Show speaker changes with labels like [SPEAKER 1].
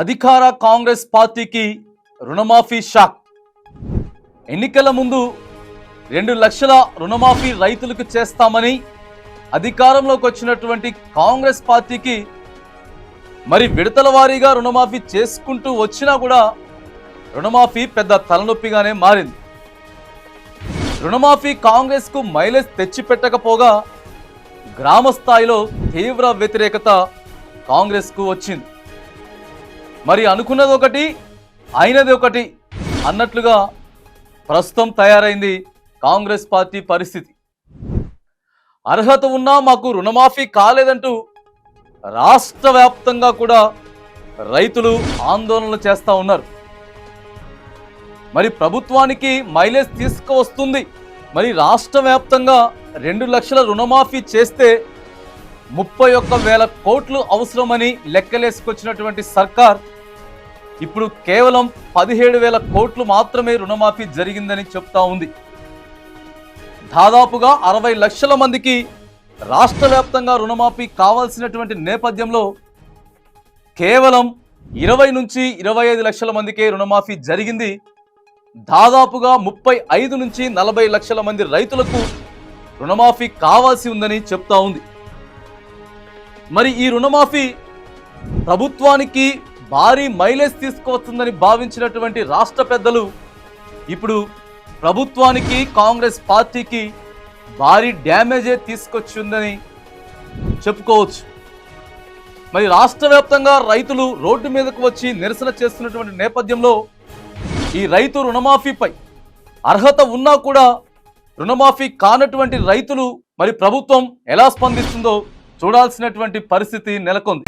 [SPEAKER 1] అధికార కాంగ్రెస్ పార్టీకి రుణమాఫీ షాక్. ఎన్నికల ముందు రెండు లక్షల రుణమాఫీ రైతులకు చేస్తామని అధికారంలోకి వచ్చినటువంటి కాంగ్రెస్ పార్టీకి మరి విడతల వారీగా రుణమాఫీ చేసుకుంటూ వచ్చినా కూడా రుణమాఫీ పెద్ద తలనొప్పిగానే మారింది. రుణమాఫీ కాంగ్రెస్కు మైలేజ్ తెచ్చిపెట్టకపోగా గ్రామ స్థాయిలో తీవ్ర వ్యతిరేకత కాంగ్రెస్కు వచ్చింది. మరి అనుకున్నది ఒకటి అయినది ఒకటి అన్నట్లుగా ప్రస్తుతం తయారైంది కాంగ్రెస్ పార్టీ పరిస్థితి. అర్హత ఉన్నా మాకు రుణమాఫీ కాలేదంటూ రాష్ట్ర వ్యాప్తంగా కూడా రైతులు ఆందోళనలు చేస్తూ ఉన్నారు. మరి ప్రభుత్వానికి మైలేజ్ తీసుకువస్తుంది. మరి రాష్ట్ర వ్యాప్తంగా రెండు లక్షల రుణమాఫీ చేస్తే ముప్పై ఒక్క వేల కోట్లు అవసరమని లెక్కలేసుకొచ్చినటువంటి సర్కార్ ఇప్పుడు కేవలం పదిహేడు వేల కోట్లు మాత్రమే రుణమాఫీ జరిగిందని చెప్తా ఉంది. దాదాపుగా అరవై లక్షల మందికి రాష్ట్ర వ్యాప్తంగా రుణమాఫీ కావాల్సినటువంటి నేపథ్యంలో కేవలం ఇరవై నుంచి ఇరవై ఐదు లక్షల మందికే రుణమాఫీ జరిగింది. దాదాపుగా ముప్పై ఐదు నుంచి నలభై లక్షల మంది రైతులకు రుణమాఫీ కావాల్సి ఉందని చెప్తా ఉంది. మరి ఈ రుణమాఫీ ప్రభుత్వానికి భారీ మైలేజ్ తీసుకువస్తుందని భావించినటువంటి రాష్ట్ర పెద్దలు ఇప్పుడు ప్రభుత్వానికి కాంగ్రెస్ పార్టీకి భారీ డ్యామేజే తీసుకొచ్చిందని చెప్పుకోవచ్చు. మరి రాష్ట్ర వ్యాప్తంగా రైతులు రోడ్డు మీదకు వచ్చి నిరసన చేస్తున్నటువంటి నేపథ్యంలో ఈ రైతు రుణమాఫీపై అర్హత ఉన్నా కూడా రుణమాఫీ కానటువంటి రైతులు మరి ప్రభుత్వం ఎలా స్పందిస్తుందో చూడాల్సినటువంటి పరిస్థితి నెలకొంది.